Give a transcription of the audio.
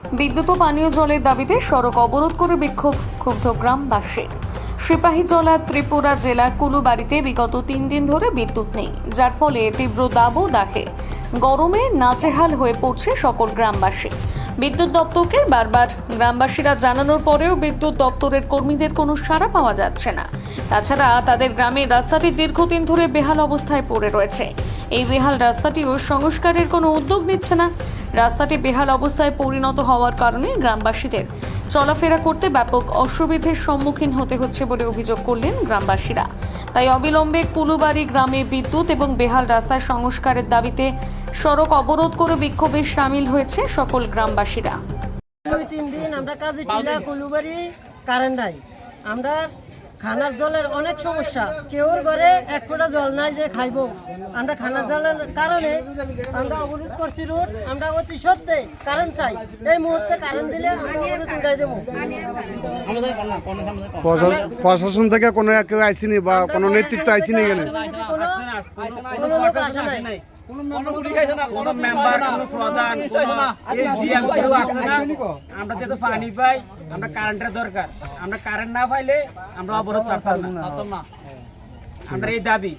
বিদ্যুৎ ও পানীয় জলের দাবিতে সড়ক অবরোধ করে বিক্ষোভ ক্ষুব্ধ গ্রামবাসী। সিপাহীজলা ত্রিপুরা জেলার কুলুবাড়িতে বিগত তিন দিন ধরে বিদ্যুৎ নেই, যার ফলে তীব্র দাবদাহে গরমে নাচেহাল হয়ে পড়ছে সকল গ্রামবাসী। বিদ্যুৎ দপ্তরকে বারবার গ্রামবাসীরা জানানোর পরেও বিদ্যুৎ দপ্তরের কর্মীদের কোনো সাড়া পাওয়া যাচ্ছে না। তাছাড়া তাদের গ্রামের রাস্তাটি দীর্ঘদিন ধরে বেহাল অবস্থায় পড়ে রয়েছে। এই বেহাল রাস্তাটিও সংস্কারের কোনো উদ্যোগ নিচ্ছে না। রাস্তাটি বেহাল অবস্থায় পরিণত হওয়ার কারণে গ্রামবাসীদের চলাফেরা করতে ব্যাপক অসুবিধের সম্মুখীন হতে হচ্ছে বলে অভিযোগ করলেন গ্রামবাসীরা। তাই অবিলম্বে কুলুবাড়ি গ্রামে বিদ্যুৎ এবং বেহাল রাস্তার সংস্কারের দাবিতে সড়ক অবরোধ করে বিক্ষোভে সামিল হয়েছে সকল গ্রামবাসীরা। দুই, তিন দিন আমরা কাজে কুলুবাড়ি, কারেন্ট আমরা খানার জলের অনেক সমস্যা। কেউর ঘরে এক ফোঁটা জল নাই যে খাইবো। আমরা খানার জলের কারণে আমরা অবরোধ করছি রোড আমরা অতি সত্যি কারেন্ট চাই। এই মুহূর্তে কারেন্ট দিলে আমরা অবরোধ উঠাই দেবো। প্রশাসন থেকে কোনো কেউ আইসিনি বা কোনো নেতৃত্ব আইসিনি এখানে? কোনো কোনো লোক আসে নাই। কোনো মেম্বার কোনো প্রধান কোনো এসডিএম কেউ আসছে না। আমরা যেহেতু পানি পাই আমরা কারেন্টের দরকার। আমরা কারেন্ট না পাইলে আমরা অবরোধ ছাড়তাম না। আমরা এই দাবি।